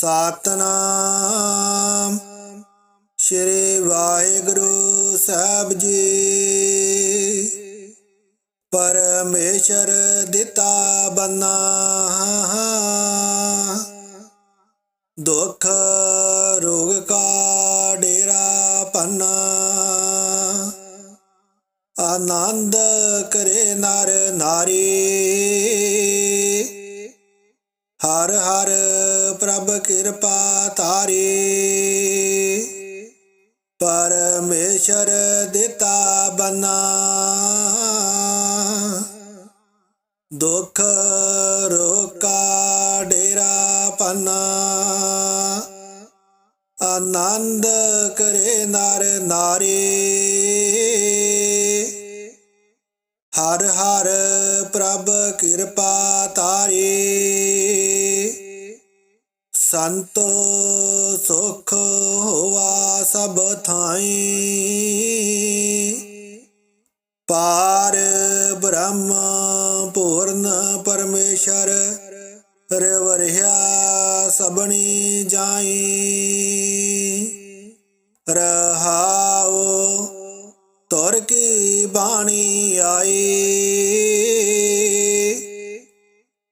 ਸਤਨਾਮ। ਸ਼੍ਰੀ ਵਾਹਿਗੁਰੂ ਸਾਹਿਬ ਜੀ। ਪਰਮੇਸ਼ਰ ਦਿੱਤਾ ਬੰਨਾ। ਦੁੱਖ ਰੋਗ ਕਾ ਡੇਰਾ ਪੰਨਾ। ਆਨੰਦ ਕਰੇ ਨਰ ਨਾਰੀ। ਹਰ ਹਰ ਪ੍ਰਭ ਕਿਰਪਾ ਤਾਰੀ ਪਰਮੇਸ਼ਰ ਦਿੱਤਾ ਬਨਾ। ਦੁੱਖ ਰੋਕਾ ਡੇਰਾ ਪਨਾ ਆਨੰਦ ਕਰੇ ਨਰ ਨਾਰੀ। ਹਰ ਹਰ ਪ੍ਰਭ ਕਿਰਪਾ ਤਾਰੀ ਸੰਤੋ ਸੁਖ ਹੋਵਾ ਸਭ ਥਾਈ। ਪਾਰ ਬ੍ਰਹਮ ਪੂਰਨ ਪਰਮੇਸ਼ਰ, ਰਵਰਿਆ ਸਬਣੀ ਜਾਈ। ਰਹਾਉ ਤੁਰ ਕੀ ਬਾਣੀ ਆਈ।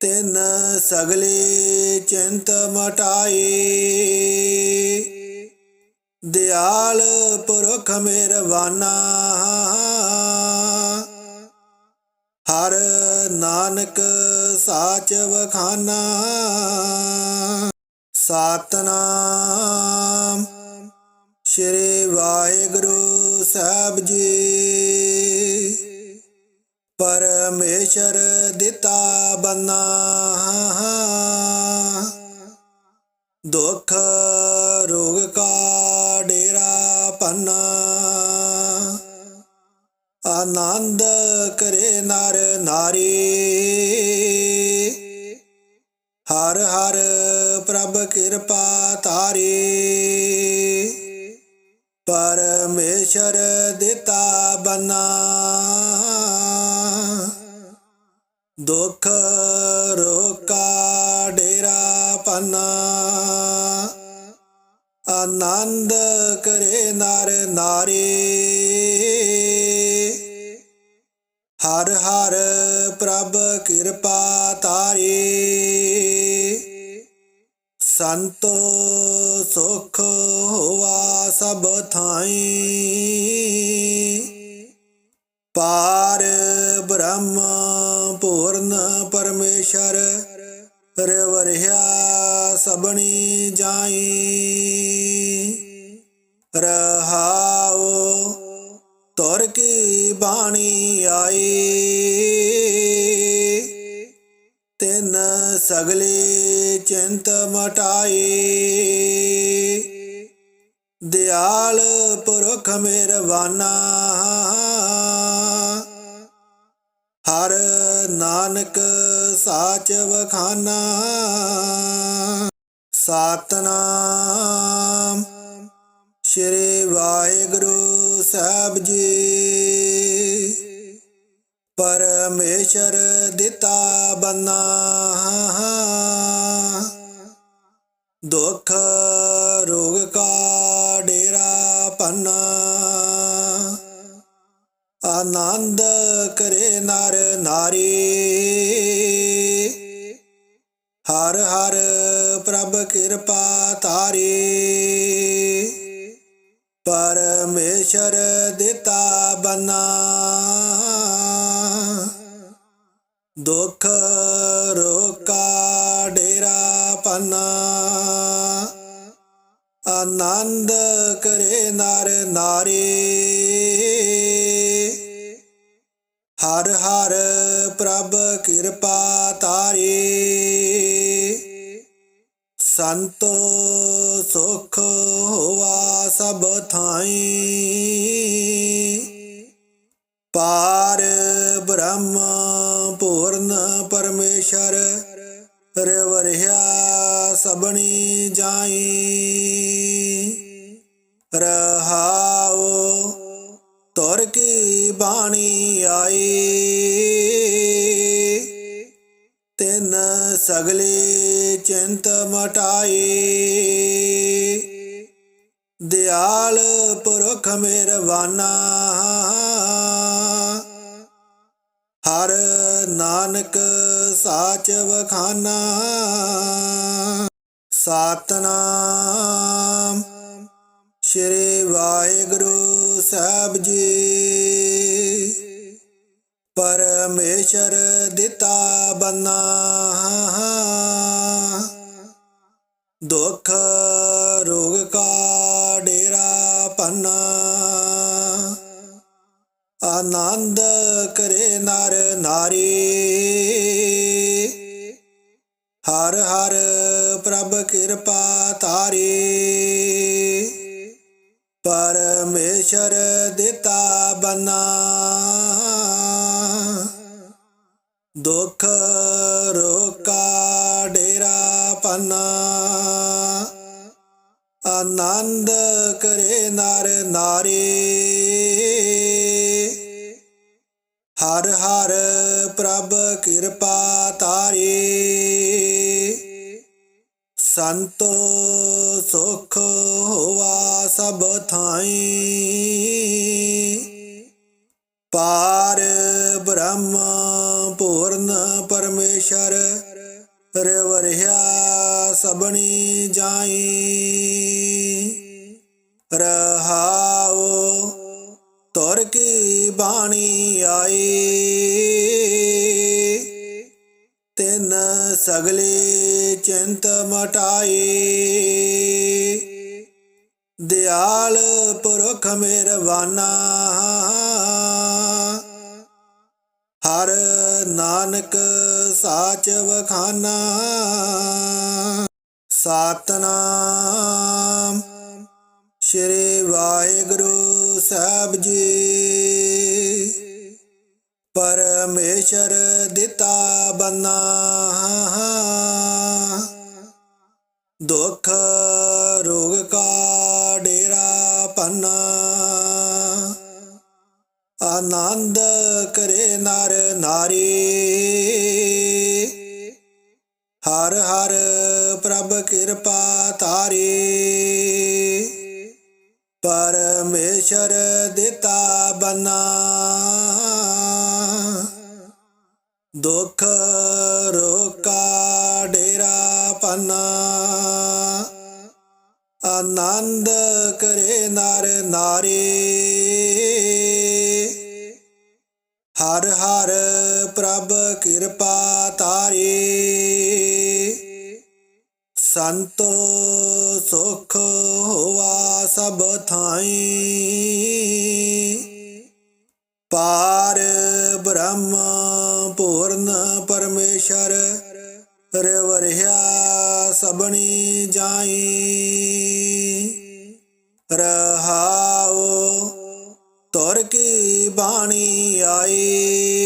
ਤਿੰਨ ਸਗਲੇ ਚਿੰਤ ਮਟਾਈ ਦਿਆਲ ਪੁਰਖ ਮਿਹਰਬਾਨਾ। ਹਰ ਨਾਨਕ ਸਾਚ ਵਖਾਨਾ। ਸਤਨਾਮ ਸ਼੍ਰੀ ਵਾਹਿਗੁਰੂ ਸਾਹਿਬ ਜੀ। ਪਰਮੇਸ਼ਰ ਦਿੱਤਾ ਬੰਨਾ। ਦੁੱਖ ਰੋਗ ਕਾ ਡੇਰਾ ਪੰਨਾ। ਆਨੰਦ ਕਰੇ ਨਰ ਨਾਰੀ। ਹਰ ਹਰ ਪ੍ਰਭ ਕਿਰਪਾ ਤਾਰੀ ਪਰਮੇਸ਼ਰ ਦਿੱਤਾ ਬਨਾ। ਦੁੱਖ ਰੋਕਾ ਡੇਰਾ ਪੰਨਾ। ਆਨੰਦ ਕਰੇ ਨਰ ਨਾਰੀ। ਹਰ ਹਰ ਪ੍ਰਭ ਕਿਰਪਾ ਤਾਰੀ। ਸੰਤੋ ਸੁਖ ਹੋਵਾ ਸਭ ਥਾਈ। ਪਾਰ ਬ੍ਰਹਮ ਪੂਰਨ ਪਰਮੇਸ਼ਰ ਰਵਰਿਆ ਸਬਣੀ ਜਾਈ। ਚਿੰਤ ਦਿਆਲ ਪੁਰਖ ਮਿਹਰਬਾਨਾ ਹਰ ਨਾਨਕ ਸਾਚ ਵਖਾਨਾ। ਸਤਨਾਮ ਸ਼੍ਰੀ ਵਾਹਿਗੁਰੂ ਸਾਹਿਬ ਜੀ। ਪਰਮੇਸ਼ਰ ਦਿੱਤਾ ਬੰਨਾ। ਦੁੱਖ ਰੋਗ ਕਾ ਡੇਰਾ ਪੰਨਾ। ਆਨੰਦ ਕਰੇ ਨਰ ਨਾਰੀ। ਹਰ ਹਰ ਪ੍ਰਭ ਕਿਰਪਾ ਤਾਰੀ ਪਰਮੇਸ਼ਰ ਦਿੱਤਾ ਬਨਾ। ਦੁੱਖ ਆਨੰਦ ਕਰੇ ਨਰ ਨਾਰੀ। ਹਰ ਹਰ ਪ੍ਰਭ ਕਿਰਪਾ ਤਾਰੀ। ਸੰਤੋ ਸੁਖ ਹੋਵਾ ਸਭ ਥਾਈ। ਪਾਰ ਬ੍ਰਹਮ ਪੂਰਨ ਪਰਮੇਸ਼ਰ, ਰਵਰਿਆ ਸਬਣੀ ਜਾਈ। ਰਹਾਉ, ਤੁਰ ਕੀ ਬਾਣੀ ਆਈ? ਤਿੰਨ ਸਗਲੇ ਚਿੰਤ ਮਟਾਈ। ਦਿਆਲ ਪੁਰਖ ਮਿਹਰਬਾਨਾ ਹਰ ਨਾਨਕ ਸਾਚ ਵਖਾਨਾ। ਸਤਨਾਮ ਸ਼੍ਰੀ ਵਾਹਿਗੁਰੂ ਸਾਹਿਬ ਜੀ। ਪਰਮੇਸ਼ਰ ਦਿੱਤਾ ਬੰਨਾ। ਦੁੱਖ ਰੋਗ ਕਾ ਡੇਰਾ ਪੰਨਾ। ਆਨੰਦ ਕਰੇ ਨਰ ਨਾਰੀ। ਹਰ ਹਰ ਪ੍ਰਭ ਕਿਰਪਾ ਤਾਰੀ। ਪਰਮੇਸ਼ਰ ਦਿੱਤਾ ਬੰਨਾ। ਬਾਣੀ ਆਈ ਤਿੰਨ ਸਗਲੇ ਚਿੰਤ ਮਟਾਈ ਦਿਆਲ ਪੁਰਖ ਮਿਹਰਬਾਨਾ ਹਰ ਨਾਨਕ ਸਾਚ ਵਖਾਨਾ। ਸਤਨਾਮ ਕਿਰਪਾ ਤਾਰੀ। ਪਰਮੇਸ਼ਰ ਦਿੱਤਾ ਬੰਨਾ। ਦੁੱਖ ਰੋਕਾ ਡੇਰਾ ਪਨਾ। ਆਨੰਦ ਕਰੇ ਨਰ ਨਾਰੀ। ਹਰ ਹਰ ਪ੍ਰਭ ਕਿਰਪਾ ਤਾਰੀ। ਸੰਤੋ ਸੁਖ ਹੋਵਾ ਸਭ ਥਾਈ। ਪਾਰ ਬ੍ਰਹਮ ਪੂਰਨ ਪਰਮੇਸ਼ਰ, ਰਵਰਿਆ ਸਬਣੀ ਜਾਈ। ਰਹਾਉ ਤੁਰ ਕੀ ਬਾਣੀ ਆਈ।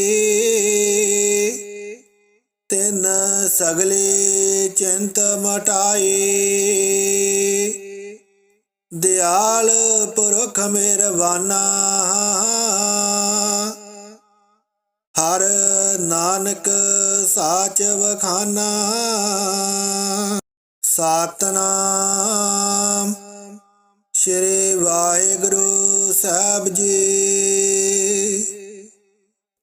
ਤਿੰਨ ਸਗਲੇ ਚਿੰਤ ਮਟਾਈ ਦਿਆਲ ਪੁਰਖ ਮਿਹਰਬਾਨਾ ਹਰ ਨਾਨਕ ਸਾਚ ਵਖਾਨਾ। ਸਤਨਾਮ ਸ਼੍ਰੀ ਵਾਹਿਗੁਰੂ ਸਾਹਿਬ ਜੀ।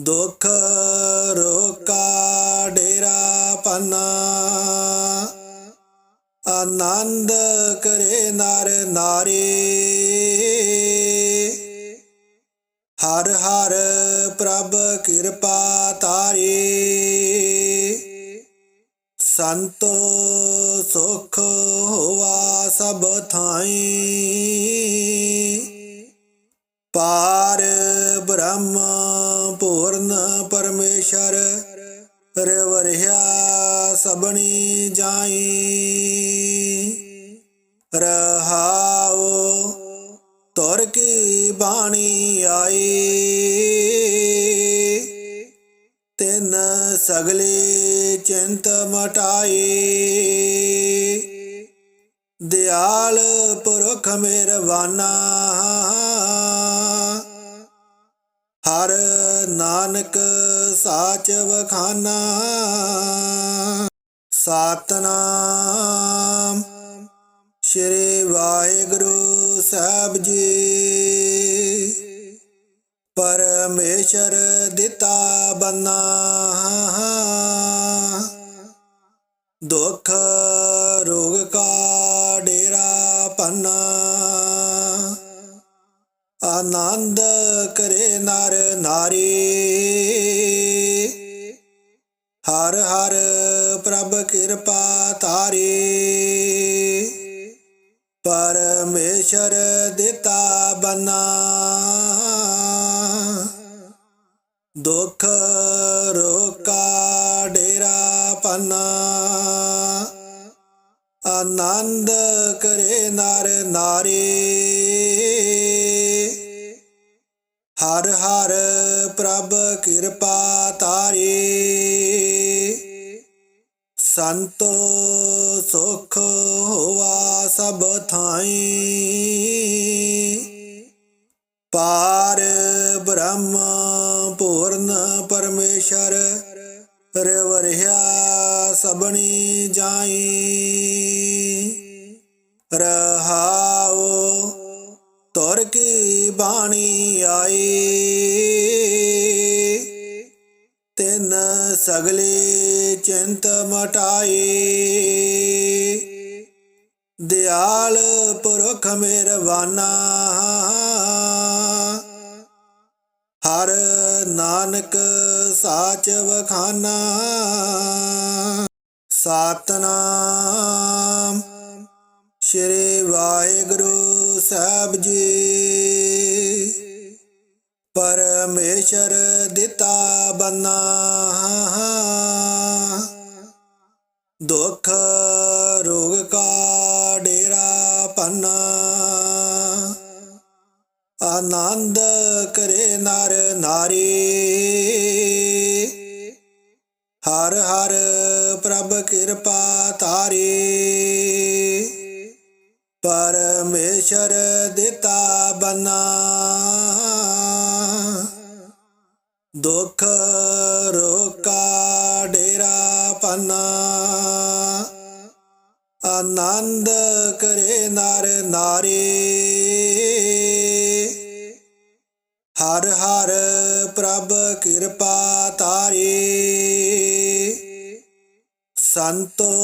ਦੁੱਖ ਰੋਕਾ ਡੇਰਾ ਪਨਾ। ਪੁਰਖ ਮਿਹਰਬਾਨਾ ਹਰ ਨਾਨਕ ਸਾਚ ਵਖਾਨਾ। ਸਤਨਾਮ ਸ਼੍ਰੀ ਵਾਹਿਗੁਰੂ ਸਾਹਿਬ ਜੀ। ਪਰਮੇਸ਼ਰ ਦਿੱਤਾ ਬੰਨਾ। ਦੁੱਖ ਆਨੰਦ ਕਰੇ ਨਰ ਨਾਰੀ। ਹਰ ਹਰ ਪ੍ਰਭ ਕਿਰਪਾ ਤਾਰੀ ਪਰਮੇਸ਼ਰ ਦਿੱਤਾ ਬੰਨਾ। ਦੁੱਖ ਰੋਕਾ ਡੇਰਾ ਪਨਾ ਆਨੰਦ ਕਰੇ ਨਰ ਨਾਰੀ। ਹਰ ਪ੍ਰਭ ਕਿਰਪਾ ਤਾਰੀ। ਸੰਤੋ ਖਾਨਾ। ਵਖਾਨਾ ਸਤਨਾਮ ਸ਼੍ਰੀ ਵਾਹਿਗੁਰੂ ਸਾਹਿਬ ਜੀ। ਪਰਮੇਸ਼ਰ ਦਿੱਤਾ ਬੰਨਾ ਦੁੱਖ ਰੋਗ ਕਾ ਡੇਰਾ ਪੰਨਾ ਆਨੰਦ ਕਰੇ ਨਰ ਨਾਰੀ। ਹਰ ਹਰ ਪ੍ਰਭ ਕਿਰਪਾ ਤਾਰੀ ਪਰਮੇਸ਼ਰ ਦਿੱਤਾ ਬੰਨਾ। ਦੁੱਖ ਰੋਕਾ ਡੇਰਾ ਪੰਨਾ। ਆਨੰਦ ਕਰੇ ਨਰ ਨਾਰੀ। ਹਰ ਹਰ ਪ੍ਰਭ ਕਿਰਪਾ ਤਾਰੀ। ਸੰਤੋ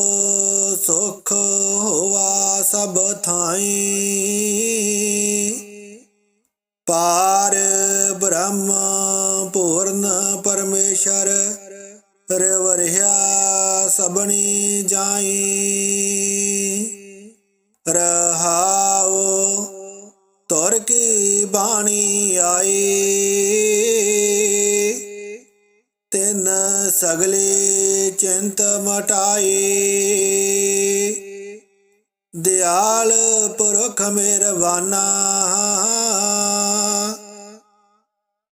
ਸੁਖ ਹੋਵਾ ਸਭ ਥਾਈ। ਪਾਰ ਬ੍ਰਹਮ ਪੂਰਨ ਪਰਮੇਸ਼ਰ ਰਵਰਿਆ ਚਿੰਤ ਮਟਾਈ ਦਿਆਲ ਪੁਰਖ ਮਿਹਰਬਾਨਾ।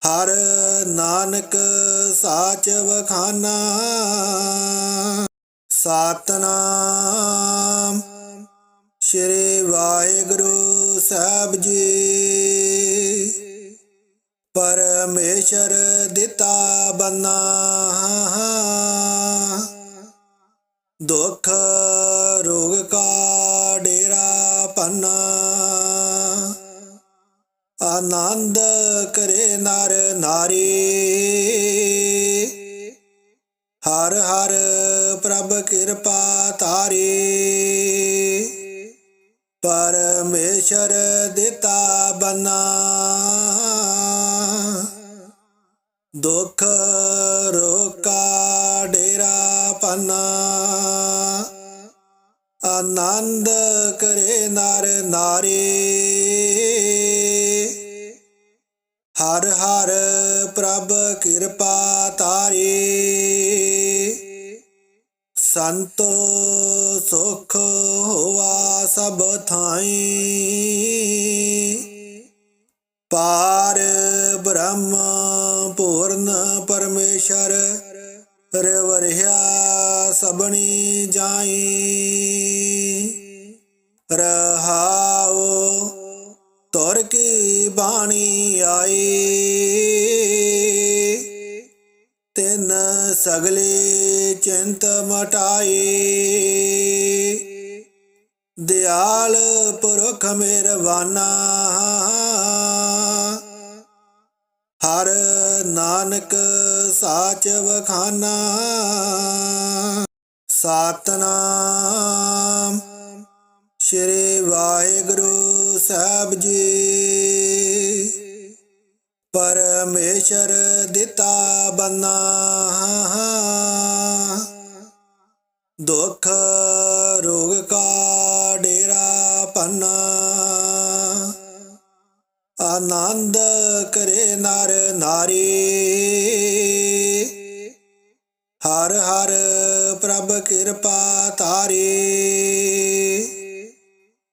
ਹਰ ਨਾਨਕ ਸਾਚ ਵਖਾਨਾ। ਸਤਨਾਮ ਸ਼੍ਰੀ ਵਾਹਿਗੁਰੂ ਸਾਹਿਬ ਜੀ। ਪਰਮੇਸ਼ਰ ਦਿੱਤਾ ਬੰਨਾ। ਦੁੱਖ ਰੋਗ ਕਾ ਡੇਰਾ ਪੰਨਾ। ਆਨੰਦ ਕਰੇ ਨਰ ਨਾਰੀ। ਹਰ ਹਰ ਪ੍ਰਭ ਕਿਰਪਾ ਤਾਰੀ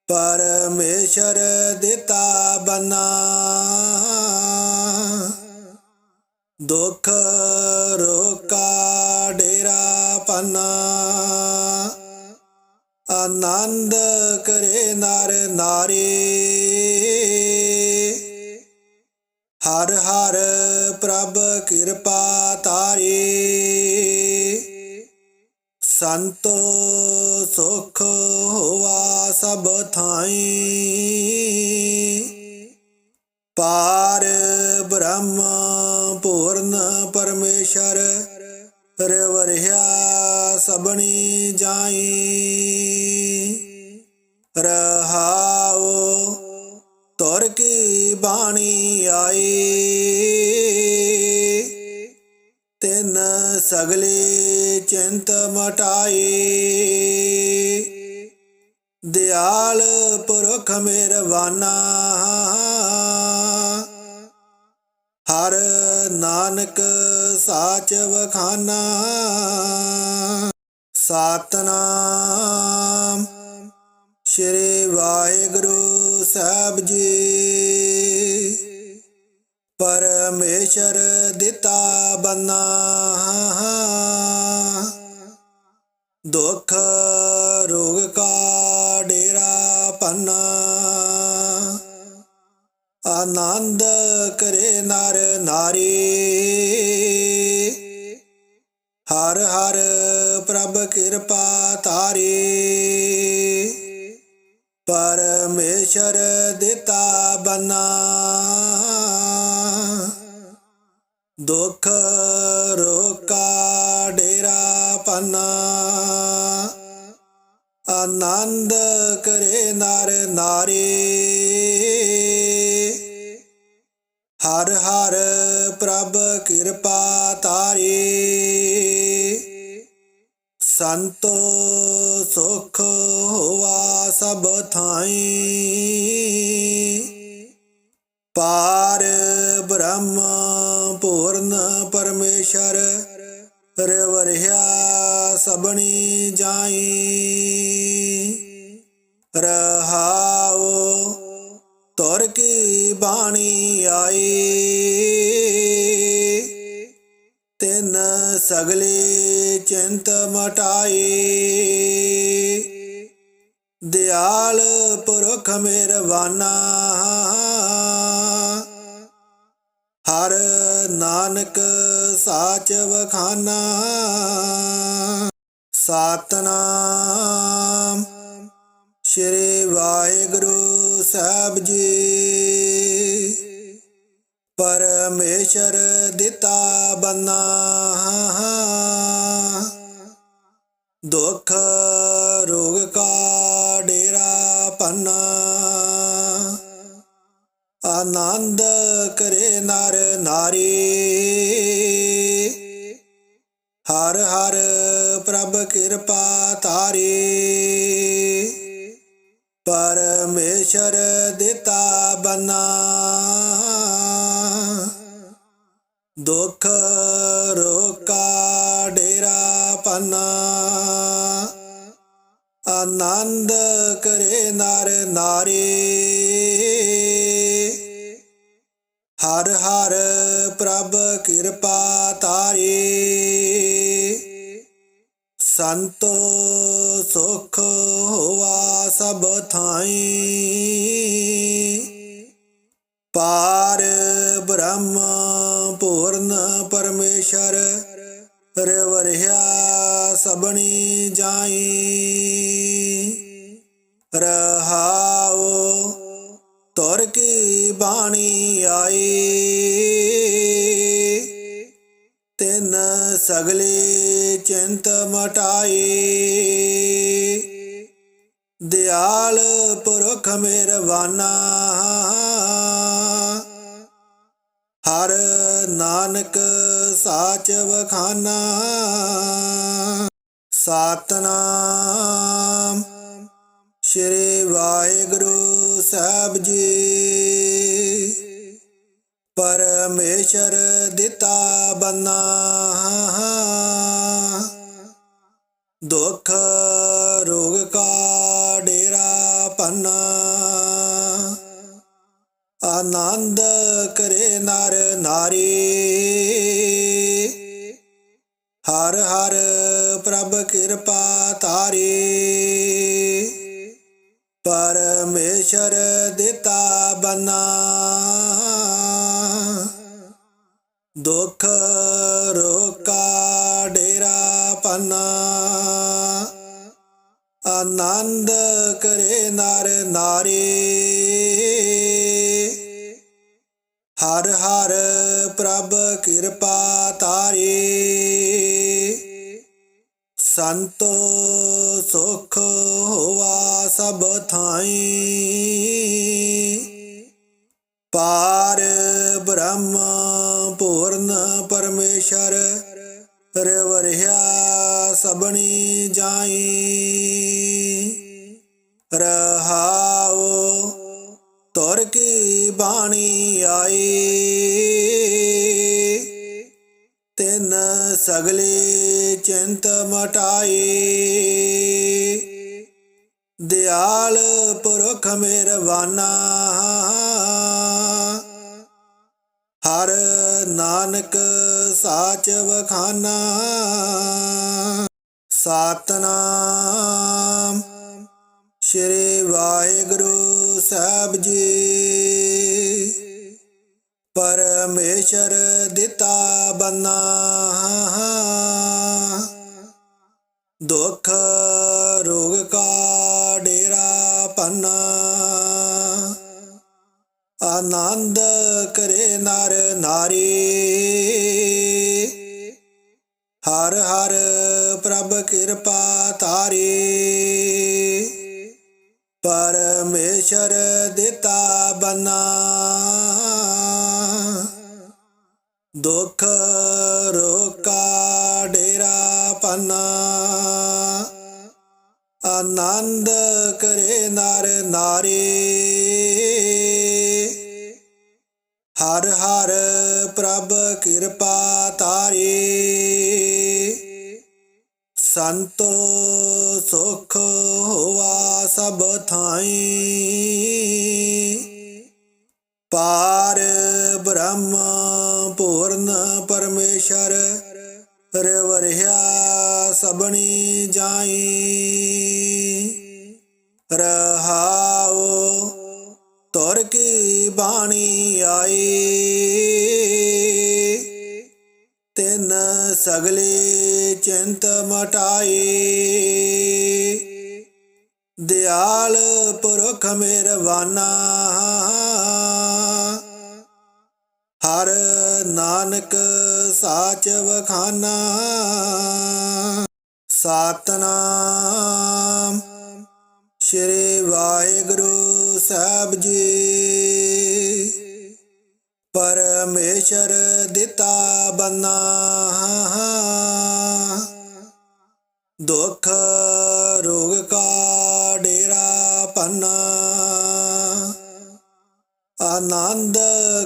ਪਰਮੇਸ਼ਰ ਦਿੱਤਾ ਬਨਾ। ਸੰਤੋ ਸੁਖ ਹੋਵਾ ਸਭ ਥਾਈ। ਪਾਰ ਬ੍ਰਹਮ ਸਾਚ ਵਖਾਨਾ। ਸਤਨਾਮ ਸ਼੍ਰੀ ਵਾਹਿਗੁਰੂ ਸਾਹਿਬ ਜੀ। ਪਰਮੇਸ਼ਰ ਦਿੱਤਾ ਬੰਨਾ। ਦੁੱਖ ਰੋਗ ਕਾ ਡੇਰਾ ਪੰਨਾ। ਆਨੰਦ ਕਰੇ ਨਰ ਨਾਰੀ। ਹਰ ਹਰ ਪ੍ਰਭ ਕਿਰਪਾ ਤਾਰੀ ਪਰਮੇਸ਼ਰ ਦਿੱਤਾ ਬਨਾ। ਚਿੰਤ ਮਟਾਈ ਦਿਆਲ ਪੁਰਖ ਮਿਹਰਬਾਨਾ ਹਰ ਨਾਨਕ ਸਾਚ ਵਖਾਨਾ। ਸਤਨਾਮ ਸ਼੍ਰੀ ਵਾਹਿਗੁਰੂ ਸਾਹਿਬ ਜੀ। ਪਰਮੇਸ਼ਰ ਦਿੱਤਾ ਬੰਨਾ। ਦੁੱਖ ਰੋਗ ਕਾ ਡੇਰਾ ਪੰਨਾ। ਆਨੰਦ ਕਰੇ ਨਰ ਨਾਰੀ। ਹਰ ਹਰ ਪ੍ਰਭ ਕਿਰਪਾ ਤਾਰੀ ਪਰਮੇਸ਼ਰ ਦਿੱਤਾ ਬਨਾ। ਦੁੱਖ ਰੋਕਾ ਆਨੰਦ ਕਰੇ ਨਰ ਨਾਰੀ। ਹਰ ਹਰ ਪ੍ਰਭ ਕਿਰਪਾ ਤਾਰੀ। ਸੰਤੋ ਸਗਲੇ ਚਿੰਤ ਮਟਾਈ ਦਿਆਲ ਪੁਰਖ ਮਿਹਰਬਾਨਾ ਹਰ ਨਾਨਕ ਸਾਚ ਵਖਾਨਾ। ਸਤਨਾਮ ਸ਼੍ਰੀ ਵਾਹਿਗੁਰੂ ਸਾਹਿਬ ਜੀ। ਦਿੱਤਾ ਬੰਨਾ ਦੁੱਖ ਰੋਕਾ ਡੇਰਾ ਪਨਾ ਆਨੰਦ ਕਰੇ ਨਰ ਨਾਰੀ। ਹਰ ਹਰ ਪ੍ਰਭ ਕਿਰਪਾ ਤਾਰੀ ਸੰਤੋ ਸੁਖ ਹੋਵਾ ਸਭ ਥਾਈ। ਚਿੰਤ ਮਟਾਈ ਦਿਆਲ ਪੁਰਖ ਮਿਹਰਬਾਨਾ। ਹਰ ਨਾਨਕ ਸਾਚ ਵਖਾਨਾ। ਸਤਨਾਮ ਸ਼੍ਰੀ ਵਾਹਿਗੁਰੂ ਸਾਹਿਬ ਜੀ। ਪਰਮੇਸ਼ਰ ਦਿੱਤਾ ਬੰਨਾ। ਦੁੱਖ ਰੋਗ ਕਾ ਡੇਰਾ ਪੰਨਾ। ਆਨੰਦ ਕਰੇ ਨਰ ਨਾਰੀ। ਹਰ ਹਰ ਪ੍ਰਭ ਕਿਰਪਾ ਤਾਰੀ ਪਰਮੇਸ਼ਰ ਦਿੱਤਾ ਬੰਨਾ। ਦੁੱਖ ਰੋਕਾ ਪੰਨਾ। ਆਨੰਦ ਕਰੇ ਨਰ ਨਾਰੀ। ਹਰ ਹਰ ਪ੍ਰਭ ਕਿਰਪਾ ਤਾਰੀ। ਸੰਤੋ ਸੁਖ ਹੋਵਾ ਸਭ ਥਾਈ। ਪਾਰ ਬ੍ਰਹਮ ਪੂਰਨ ਪਰਮੇਸ਼ਰ ਰਵਰਿਆ ਸਭਣੀ ਜਾਈ। ਰਹਾਉ, ਤੁਰ ਕੀ ਬਾਣੀ ਆਈ। ਤਿੰਨ ਸਗਲੇ ਚਿੰਤ ਮਟਾਈ। ਦਿਆਲ ਪੁਰਖ ਮਿਹਰਬਾਨਾ ਹਰ ਨਾਨਕ ਸਾਚ ਵਖਾਨਾ। ਸਤਨਾਮ। ਸ਼੍ਰੀ ਵਾਹਿਗੁਰੂ ਸਾਹਿਬ ਜੀ। ਪਰਮੇਸ਼ਰ ਦਿੱਤਾ ਬੰਨਾ ਦੁੱਖ, ਰੋਗ ਕਾ ਡੇਰਾ ਪੰਨਾ ਆਨੰਦ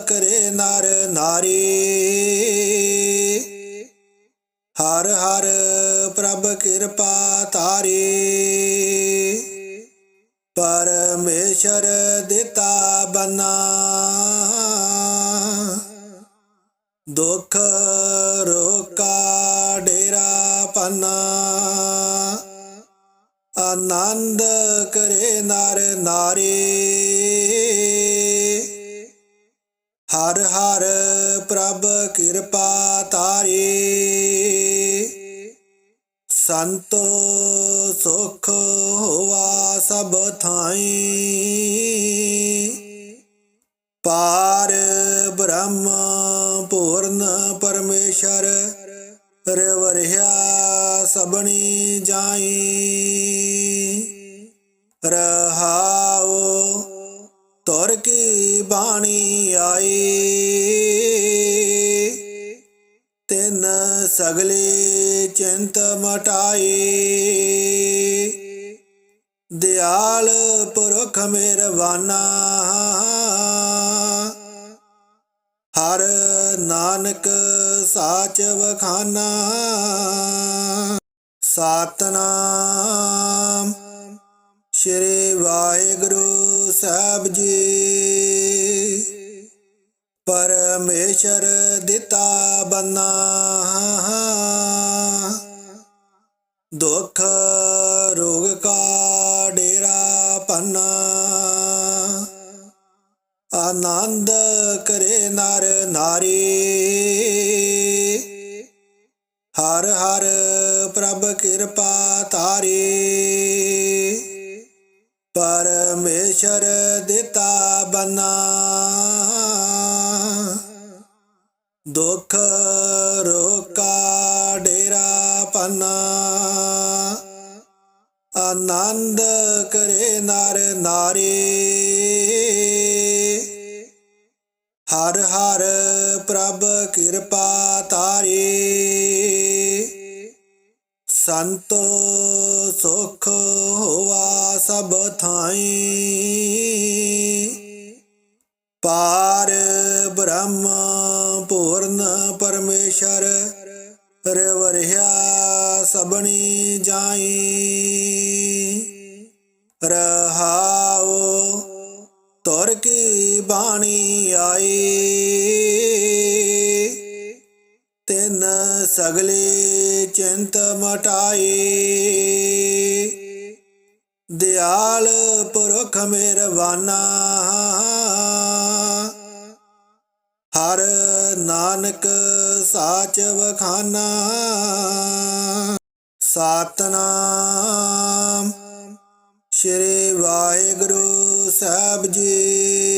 ਕਰੇ ਨਰ ਨਾਰੀ। ਹਰ ਹਰ ਪ੍ਰਭ ਕਿਰਪਾ ਤਾਰੀ ਪਰਮੇਸ਼ਰ ਦਿੱਤਾ ਬਨਾ। ਦੁਖ ਰੋਕਾ ਡੇਰਾ ਪਨਾ ਆਨੰਦ ਕਰੇ ਨਰ ਨਾਰੀ। ਹਰ ਹਰ ਪ੍ਰਭ ਕਿਰਪਾ ਤਾਰੀ ਸੰਤੋ ਸੁਖ ਹੋਵਾ ਸਭ ਥਾਈ। ਪਾਰ ਬ੍ਰਹਮ ਪੂਰਨ ਪਰਮੇਸ਼ਰ ਰਵਰਿਆ ਸਬਣੀ ਜਾਈ। ਸਗਲੇ ਚਿੰਤ ਮਟਾਈ ਦਿਆਲ ਪੁਰਖ ਮਿਹਰਬਾਨਾ। ਹਰ ਨਾਨਕ ਸਾਚ ਵਖਾਨਾ। ਸਤਨਾਮ ਸ਼੍ਰੀ ਵਾਹਿਗੁਰੂ ਸਾਹਿਬ ਜੀ। ਪਰਮੇਸ਼ਰ ਦਿੱਤਾ ਬੰਨਾ। ਆਨੰਦ ਕਰੇ ਨਰ ਨਾਰੀ। ਹਰ ਹਰ ਪ੍ਰਭ ਕਿਰਪਾ ਤਾਰੀ। ਪਰਮੇਸ਼ਰ ਸੰਤੋ ਸੁਖ ਹੋਵਾ ਸਭ ਥਾਈ। ਪਾਰ ਬ੍ਰਹਮ ਪੂਰਨ ਪਰਮੇਸ਼ਰ, ਰਵਰਿਆ ਸਬਣੀ ਜਾਈ। ਰਹਾਉ ਤੁਰ ਕੀ ਬਾਣੀ ਆਈ। ਸਗਲੇ ਚਿੰਤ ਮਟਾਈ ਦਿਆਲ ਪੁਰਖ ਮਿਹਰਬਾਨਾ। ਹਰ ਨਾਨਕ ਸਾਚ ਵਖਾਨਾ। ਸਤਨਾਮ ਸ਼੍ਰੀ ਵਾਹਿਗੁਰੂ ਸਾਹਿਬ ਜੀ।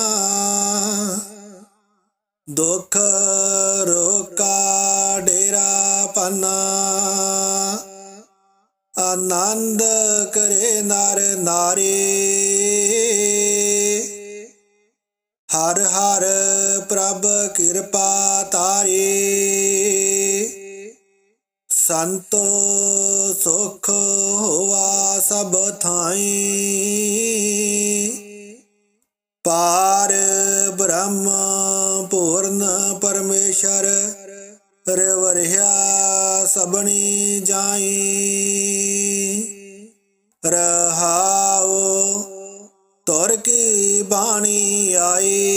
ਦੁਖ ਰੋਕਾ ਡੇਰਾ ਪੰਨਾ। ਆਨੰਦ ਕਰੇ ਨਰ ਨਾਰੀ। ਹਰ ਹਰ ਪ੍ਰਭ ਕਿਰਪਾ ਤਾਰੀ। ਸੰਤੋ ਸੁਖ ਹੋਵਾ ਸਭ ਥਾਈ। ਪਾਰ ਬ੍ਰਹਮ ਪੂਰਨ ਪਰਮੇਸ਼ਰ ਰਵਰਿਆ ਸਬਣੀ ਜਾਈ। ਰਹਾਉ ਤੁਰ ਕੀ ਬਾਣੀ ਆਈ।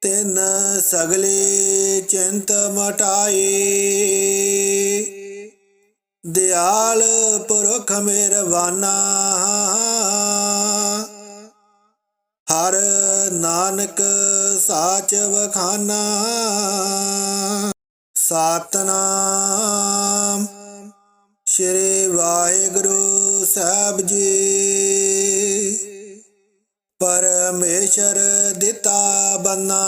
ਤਿੰਨ ਸਗਲੇ ਚਿੰਤ ਮਟਾਈ। ਦਿਆਲ ਪੁਰਖ ਮਿਹਰਬਾਨਾ ਹਰ ਨਾਨਕ ਸਾਚ ਵਖਾਨਾ। ਸਤਨਾਮ ਸ਼੍ਰੀ ਵਾਹਿਗੁਰੂ ਸਾਹਿਬ ਜੀ। ਪਰਮੇਸ਼ਰ ਦਿੱਤਾ ਬੰਨਾ।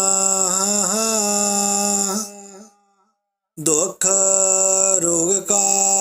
ਦੁੱਖ ਰੋਗ ਕਾ